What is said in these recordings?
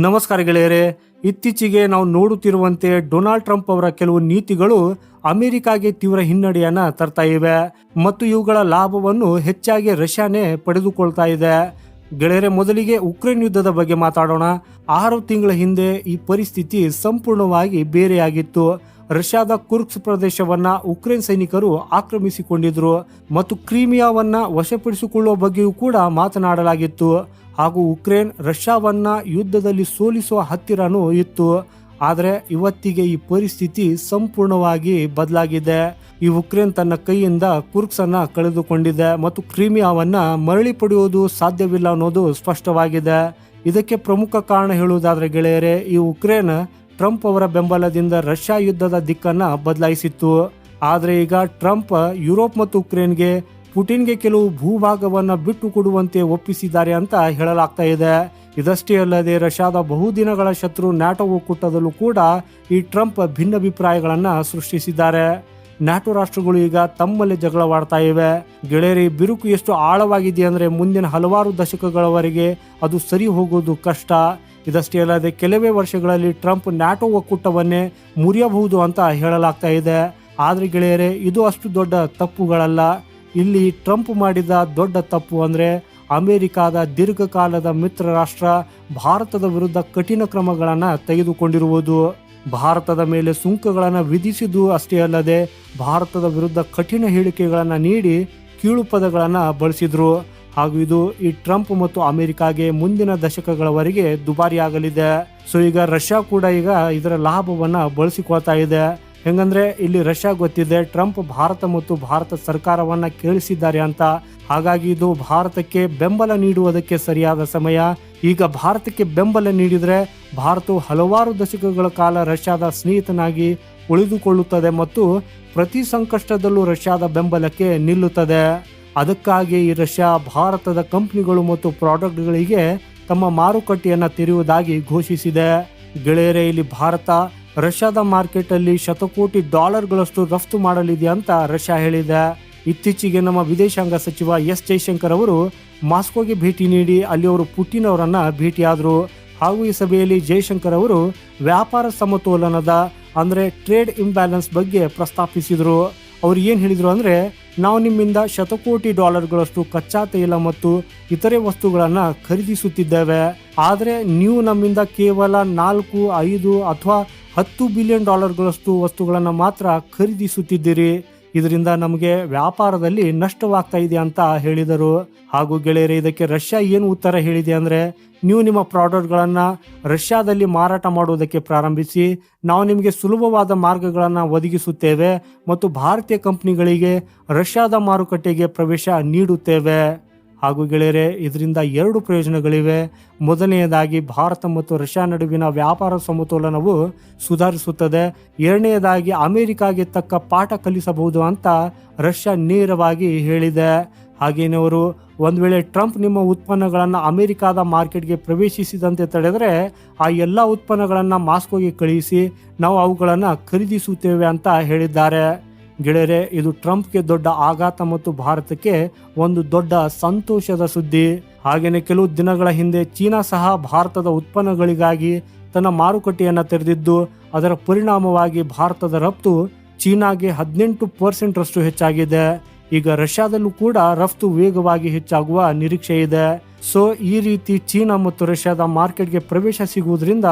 ನಮಸ್ಕಾರ ಗೆಳೆಯರೇ, ಇತ್ತೀಚೆಗೆ ನಾವು ನೋಡುತ್ತಿರುವಂತೆ ಡೊನಾಲ್ಡ್ ಟ್ರಂಪ್ ಅವರ ಕೆಲವು ನೀತಿಗಳು ಅಮೆರಿಕಾಗೆ ತೀವ್ರ ಹಿನ್ನಡೆಯನ್ನ ತರ್ತಾ ಇವೆ ಮತ್ತು ಇವುಗಳ ಲಾಭವನ್ನು ಹೆಚ್ಚಾಗಿ ರಷ್ಯಾನೇ ಪಡೆದುಕೊಳ್ತಾ ಇದೆ. ಗೆಳೆಯರೆ, ಮೊದಲಿಗೆ ಉಕ್ರೇನ್ ಯುದ್ಧದ ಬಗ್ಗೆ ಮಾತಾಡೋಣ. ಆರು ತಿಂಗಳ ಹಿಂದೆ ಈ ಪರಿಸ್ಥಿತಿ ಸಂಪೂರ್ಣವಾಗಿ ಬೇರೆಯಾಗಿತ್ತು. ರಷ್ಯಾದ ಕುರ್ಕ್ಸ್ ಪ್ರದೇಶವನ್ನ ಉಕ್ರೇನ್ ಸೈನಿಕರು ಆಕ್ರಮಿಸಿಕೊಂಡಿದ್ರು ಮತ್ತು ಕ್ರೀಮಿಯಾವನ್ನ ವಶಪಡಿಸಿಕೊಳ್ಳುವ ಬಗ್ಗೆಯೂ ಕೂಡ ಮಾತನಾಡಲಾಗಿತ್ತು. ಹಾಗೂ ಉಕ್ರೇನ್ ರಷ್ಯಾವನ್ನ ಯುದ್ಧದಲ್ಲಿ ಸೋಲಿಸುವ ಹತ್ತಿರನೂ ಇತ್ತು. ಆದರೆ ಇವತ್ತಿಗೆ ಈ ಪರಿಸ್ಥಿತಿ ಸಂಪೂರ್ಣವಾಗಿ ಬದಲಾಗಿದೆ. ಈ ಉಕ್ರೇನ್ ತನ್ನ ಕೈಯಿಂದ ಕುರ್ಕ್ಸ್ ಕಳೆದುಕೊಂಡಿದೆ ಮತ್ತು ಕ್ರೀಮಿಯಾವನ್ನ ಮರಳಿ ಪಡೆಯುವುದು ಸಾಧ್ಯವಿಲ್ಲ ಅನ್ನೋದು ಸ್ಪಷ್ಟವಾಗಿದೆ. ಇದಕ್ಕೆ ಪ್ರಮುಖ ಕಾರಣ ಹೇಳುವುದಾದ್ರೆ ಗೆಳೆಯರೆ, ಈ ಉಕ್ರೇನ್ ಟ್ರಂಪ್ ಅವರ ಬೆಂಬಲದಿಂದ ರಷ್ಯಾ ಯುದ್ಧದ ದಿಕ್ಕನ್ನ ಬದಲಾಯಿಸಿತ್ತು. ಆದರೆ ಈಗ ಟ್ರಂಪ್ ಯುರೋಪ್ ಮತ್ತು ಉಕ್ರೇನ್ಗೆ ಪುಟಿನ್ಗೆ ಕೆಲವು ಭೂಭಾಗವನ್ನು ಬಿಟ್ಟು ಕೊಡುವಂತೆ ಒಪ್ಪಿಸಿದ್ದಾರೆ ಅಂತ ಹೇಳಲಾಗ್ತಾ ಇದೆ. ಇದಷ್ಟೇ ಅಲ್ಲದೆ ರಷ್ಯಾದ ಬಹುದಿನಗಳ ಶತ್ರು ನ್ಯಾಟೋ ಒಕ್ಕೂಟದಲ್ಲೂ ಕೂಡ ಈ ಟ್ರಂಪ್ ಭಿನ್ನಾಭಿಪ್ರಾಯಗಳನ್ನು ಸೃಷ್ಟಿಸಿದ್ದಾರೆ. ನ್ಯಾಟೋ ರಾಷ್ಟ್ರಗಳು ಈಗ ತಮ್ಮಲ್ಲಿ ಜಗಳವಾಡ್ತಾ ಇವೆ. ಗೆಳೆಯರಿ, ಬಿರುಕು ಎಷ್ಟು ಆಳವಾಗಿದೆ ಅಂದರೆ ಮುಂದಿನ ಹಲವಾರು ದಶಕಗಳವರೆಗೆ ಅದು ಸರಿ ಹೋಗೋದು ಕಷ್ಟ. ಇದಷ್ಟೇ ಅಲ್ಲದೆ ಕೆಲವೇ ವರ್ಷಗಳಲ್ಲಿ ಟ್ರಂಪ್ ನ್ಯಾಟೋ ಒಕ್ಕೂಟವನ್ನೇ ಮುರಿಯಬಹುದು ಅಂತ ಹೇಳಲಾಗ್ತಾ ಇದೆ. ಆದರೆ ಗೆಳೆಯರೆ, ಇದು ಅಷ್ಟು ದೊಡ್ಡ ತಪ್ಪುಗಳಲ್ಲ. ಇಲ್ಲಿ ಟ್ರಂಪ್ ಮಾಡಿದ ದೊಡ್ಡ ತಪ್ಪು ಅಂದರೆ ಅಮೆರಿಕಾದ ದೀರ್ಘಕಾಲದ ಮಿತ್ರ ರಾಷ್ಟ್ರ ಭಾರತದ ವಿರುದ್ಧ ಕಠಿಣ ಕ್ರಮಗಳನ್ನು ತೆಗೆದುಕೊಂಡಿರುವುದು. ಭಾರತದ ಮೇಲೆ ಸುಂಕಗಳನ್ನು ವಿಧಿಸಿದ್ದು ಅಷ್ಟೇ ಅಲ್ಲದೆ ಭಾರತದ ವಿರುದ್ಧ ಕಠಿಣ ಹೇಳಿಕೆಗಳನ್ನು ನೀಡಿ ಕೀಳು ಪದಗಳನ್ನು ಬಳಸಿದ್ರು. ಹಾಗೂ ಇದು ಈ ಟ್ರಂಪ್ ಮತ್ತು ಅಮೆರಿಕಾಗೆ ಮುಂದಿನ ದಶಕಗಳವರೆಗೆ ದುಬಾರಿಯಾಗಲಿದೆ. ಸೊ ಈಗ ರಷ್ಯಾ ಕೂಡ ಈಗ ಇದರ ಲಾಭವನ್ನು ಬಳಸಿಕೊಳ್ತಾ ಇದೆ. ಹೆಂಗಂದ್ರೆ ಇಲ್ಲಿ ರಷ್ಯಾ ಗೊತ್ತಿದೆ, ಟ್ರಂಪ್ ಭಾರತ ಮತ್ತು ಭಾರತ ಸರ್ಕಾರವನ್ನ ಕೇಳಿಸಿದ್ದಾರೆ ಅಂತ. ಹಾಗಾಗಿ ಇದು ಭಾರತಕ್ಕೆ ಬೆಂಬಲ ನೀಡುವುದಕ್ಕೆ ಸರಿಯಾದ ಸಮಯ. ಈಗ ಭಾರತಕ್ಕೆ ಬೆಂಬಲ ನೀಡಿದ್ರೆ ಭಾರತವು ಹಲವಾರು ದಶಕಗಳ ಕಾಲ ರಷ್ಯಾದ ಸ್ನೇಹಿತನಾಗಿ ಉಳಿದುಕೊಳ್ಳುತ್ತದೆ ಮತ್ತು ಪ್ರತಿ ಸಂಕಷ್ಟದಲ್ಲೂ ರಷ್ಯಾದ ಬೆಂಬಲಕ್ಕೆ ನಿಲ್ಲುತ್ತದೆ. ಅದಕ್ಕಾಗಿ ಈ ರಷ್ಯಾ ಭಾರತದ ಕಂಪ್ನಿಗಳು ಮತ್ತು ಪ್ರಾಡಕ್ಟ್ಗಳಿಗೆ ತಮ್ಮ ಮಾರುಕಟ್ಟೆಯನ್ನು ತೆರೆಯುವುದಾಗಿ ಘೋಷಿಸಿದೆ. ಗೆಳೆಯರೇ, ಇಲ್ಲಿ ಭಾರತ ರಷ್ಯಾದ ಮಾರ್ಕೆಟ್ ಅಲ್ಲಿ ಶತಕೋಟಿ ಡಾಲರ್ಗಳಷ್ಟು ರಫ್ತು ಮಾಡಲಿದೆ ಅಂತ ರಷ್ಯಾ ಹೇಳಿದೆ. ಇತ್ತೀಚೆಗೆ ನಮ್ಮ ವಿದೇಶಾಂಗ ಸಚಿವ ಎಸ್ ಜೈಶಂಕರ್ ಅವರು ಮಾಸ್ಕೋಗೆ ಭೇಟಿ ನೀಡಿ ಅಲ್ಲಿ ಅವರು ಪುಟಿನ್ ಅವರನ್ನ ಭೇಟಿಯಾದರು. ಹಾಗೂ ಈ ಸಭೆಯಲ್ಲಿ ಜೈಶಂಕರ್ ಅವರು ವ್ಯಾಪಾರ ಸಮತೋಲನದ, ಅಂದ್ರೆ ಟ್ರೇಡ್ ಇಂಬ್ಯಾಲೆನ್ಸ್ ಬಗ್ಗೆ ಪ್ರಸ್ತಾಪಿಸಿದರು. ಅವ್ರು ಏನು ಹೇಳಿದರು ಅಂದ್ರೆ, ನಾವು ನಿಮ್ಮಿಂದ ಶತಕೋಟಿ ಡಾಲರ್ಗಳಷ್ಟು ಕಚ್ಚಾ ತೈಲ ಮತ್ತು ಇತರೆ ವಸ್ತುಗಳನ್ನು ಖರೀದಿಸುತ್ತಿದ್ದೇವೆ. ಆದರೆ ನೀವು ನಮ್ಮಿಂದ ಕೇವಲ ನಾಲ್ಕು, ಐದು ಅಥವಾ ಹತ್ತು ಬಿಲಿಯನ್ ಡಾಲರ್ಗಳಷ್ಟು ವಸ್ತುಗಳನ್ನು ಮಾತ್ರ ಖರೀದಿಸುತ್ತಿದ್ದೀರಿ. ಇದರಿಂದ ನಮಗೆ ವ್ಯಾಪಾರದಲ್ಲಿ ನಷ್ಟವಾಗ್ತಾ ಇದೆ ಅಂತ ಹೇಳಿದರು. ಹಾಗೂ ಗೆಳೆಯರೆ, ಇದಕ್ಕೆ ರಷ್ಯಾ ಏನು ಉತ್ತರ ಹೇಳಿದೆ ಅಂದರೆ, ನೀವು ನಿಮ್ಮ ಪ್ರಾಡಕ್ಟ್ಗಳನ್ನು ರಷ್ಯಾದಲ್ಲಿ ಮಾರಾಟ ಮಾಡುವುದಕ್ಕೆ ಪ್ರಾರಂಭಿಸಿ, ನಾವು ನಿಮಗೆ ಸುಲಭವಾದ ಮಾರ್ಗಗಳನ್ನು ಒದಗಿಸುತ್ತೇವೆ ಮತ್ತು ಭಾರತೀಯ ಕಂಪ್ನಿಗಳಿಗೆ ರಷ್ಯಾದ ಮಾರುಕಟ್ಟೆಗೆ ಪ್ರವೇಶ ನೀಡುತ್ತೇವೆ. ಹಾಗೂ ಗೆಳೆಯರೆ, ಇದರಿಂದ ಎರಡು ಪ್ರಯೋಜನಗಳಿವೆ. ಮೊದಲನೆಯದಾಗಿ ಭಾರತ ಮತ್ತು ರಷ್ಯಾ ನಡುವಿನ ವ್ಯಾಪಾರ ಸಮತೋಲನವು ಸುಧಾರಿಸುತ್ತದೆ. ಎರಡನೆಯದಾಗಿ ಅಮೆರಿಕಾಗೆ ತಕ್ಕ ಪಾಠ ಕಲಿಸಬಹುದು ಅಂತ ರಷ್ಯಾ ನೇರವಾಗಿ ಹೇಳಿದೆ. ಹಾಗೇನೆ ಅವರು, ಒಂದು ವೇಳೆ ಟ್ರಂಪ್ ನಿಮ್ಮ ಉತ್ಪನ್ನಗಳನ್ನು ಅಮೆರಿಕಾದ ಮಾರ್ಕೆಟ್ಗೆ ಪ್ರವೇಶಿಸಿದಂತೆ ತಡೆದರೆ ಆ ಎಲ್ಲ ಉತ್ಪನ್ನಗಳನ್ನು ಮಾಸ್ಕೋಗೆ ಕಳುಹಿಸಿ ನಾವು ಅವುಗಳನ್ನು ಖರೀದಿಸುತ್ತೇವೆ ಅಂತ ಹೇಳಿದ್ದಾರೆ. ಗೆಳೆಯರೆ, ಇದು ಟ್ರಂಪ್ಗೆ ದೊಡ್ಡ ಆಘಾತ ಮತ್ತು ಭಾರತಕ್ಕೆ ಒಂದು ದೊಡ್ಡ ಸಂತೋಷದ ಸುದ್ದಿ. ಹಾಗೆಯೇ ಕೆಲವು ದಿನಗಳ ಹಿಂದೆ ಚೀನಾ ಸಹ ಭಾರತದ ಉತ್ಪನ್ನಗಳಿಗಾಗಿ ತನ್ನ ಮಾರುಕಟ್ಟೆಯನ್ನು ತೆರೆದಿದ್ದು, ಅದರ ಪರಿಣಾಮವಾಗಿ ಭಾರತದ ರಫ್ತು ಚೀನಾಗೆ ಹದಿನೆಂಟು ಪರ್ಸೆಂಟ್ ರಷ್ಟು ಹೆಚ್ಚಾಗಿದೆ. ಈಗ ರಷ್ಯಾದಲ್ಲೂ ಕೂಡ ರಫ್ತು ವೇಗವಾಗಿ ಹೆಚ್ಚಾಗುವ ನಿರೀಕ್ಷೆ ಇದೆ. ಸೊ, ಈ ರೀತಿ ಚೀನಾ ಮತ್ತು ರಷ್ಯಾದ ಮಾರ್ಕೆಟ್ಗೆ ಪ್ರವೇಶ ಸಿಗುವುದರಿಂದ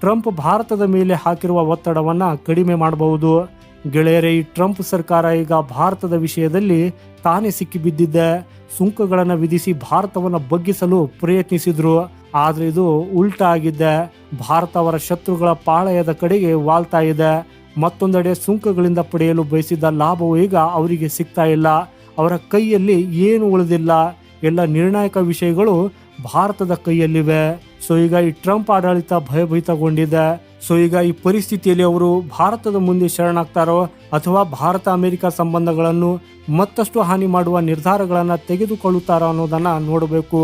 ಟ್ರಂಪ್ ಭಾರತದ ಮೇಲೆ ಹಾಕಿರುವ ಒತ್ತಡವನ್ನು ಕಡಿಮೆ ಮಾಡಬಹುದು. ಗೆಳೆಯರೇ ಈ ಟ್ರಂಪ್ ಸರ್ಕಾರ ಈಗ ಭಾರತದ ವಿಷಯದಲ್ಲಿ ತಾನೇ ಸಿಕ್ಕಿಬಿದ್ದಿದ್ದೆ ಸುಂಕಗಳನ್ನು ವಿಧಿಸಿ ಭಾರತವನ್ನು ಬಗ್ಗಿಸಲು ಪ್ರಯತ್ನಿಸಿದ್ರು. ಆದರೆ ಇದು ಉಲ್ಟಾ ಆಗಿದ್ದೆ ಭಾರತ ಅವರ ಶತ್ರುಗಳ ಪಾಳಯದ ಕಡೆಗೆ ವಾಲ್ತಾ ಇದೆ. ಮತ್ತೊಂದೆಡೆ ಸುಂಕಗಳಿಂದ ಪಡೆಯಲು ಬಯಸಿದ್ದ ಲಾಭವು ಈಗ ಅವರಿಗೆ ಸಿಗ್ತಾ ಇಲ್ಲ. ಅವರ ಕೈಯಲ್ಲಿ ಏನು ಉಳಿದಿಲ್ಲ. ಎಲ್ಲ ನಿರ್ಣಾಯಕ ವಿಷಯಗಳು ಭಾರತದ ಕೈಯಲ್ಲಿವೆ. ಸೊ, ಈಗ ಈ ಟ್ರಂಪ್ ಆಡಳಿತ ಭಯಭೀತಗೊಂಡಿದೆ. ಸೊ ಈಗ ಈ ಪರಿಸ್ಥಿತಿಯಲ್ಲಿ ಅವರು ಭಾರತದ ಮುಂದೆ ಶರಣಾಗ್ತಾರೋ ಅಥವಾ ಭಾರತ ಅಮೆರಿಕ ಸಂಬಂಧಗಳನ್ನು ಮತ್ತಷ್ಟು ಹಾನಿ ಮಾಡುವ ನಿರ್ಧಾರಗಳನ್ನು ತೆಗೆದುಕೊಳ್ಳುತ್ತಾರೋ ಅನ್ನೋದನ್ನ ನೋಡಬೇಕು.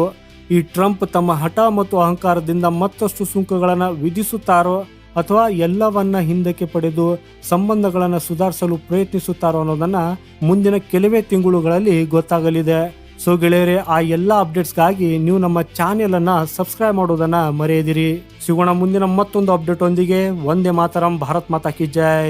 ಈ ಟ್ರಂಪ್ ತಮ್ಮ ಹಠ ಮತ್ತು ಅಹಂಕಾರದಿಂದ ಮತ್ತಷ್ಟು ಸುಂಕಗಳನ್ನು ವಿಧಿಸುತ್ತಾರೋ ಅಥವಾ ಎಲ್ಲವನ್ನ ಹಿಂದಕ್ಕೆ ಪಡೆದು ಸಂಬಂಧಗಳನ್ನು ಸುಧಾರಿಸಲು ಪ್ರಯತ್ನಿಸುತ್ತಾರೋ ಅನ್ನೋದನ್ನ ಮುಂದಿನ ಕೆಲವೇ ತಿಂಗಳುಗಳಲ್ಲಿ ಗೊತ್ತಾಗಲಿದೆ. ಸೊ ಗೆಳೆಯರೆ, ಆ ಎಲ್ಲ ಅಪ್ಡೇಟ್ಸ್ಗಾಗಿ ನೀವು ನಮ್ಮ ಚಾನೆಲ್ ಅನ್ನ ಸಬ್ಸ್ಕ್ರೈಬ್ ಮಾಡೋದನ್ನ ಮರೆಯದಿರಿ. ಸಿಗೋಣ ಮುಂದಿನ ಮತ್ತೊಂದು ಅಪ್ಡೇಟ್ ಒಂದಿಗೆ. ಒಂದೇ ಮಾತರಂ, ಭಾರತ್ ಮಾತಾ ಕಿ ಜೈ.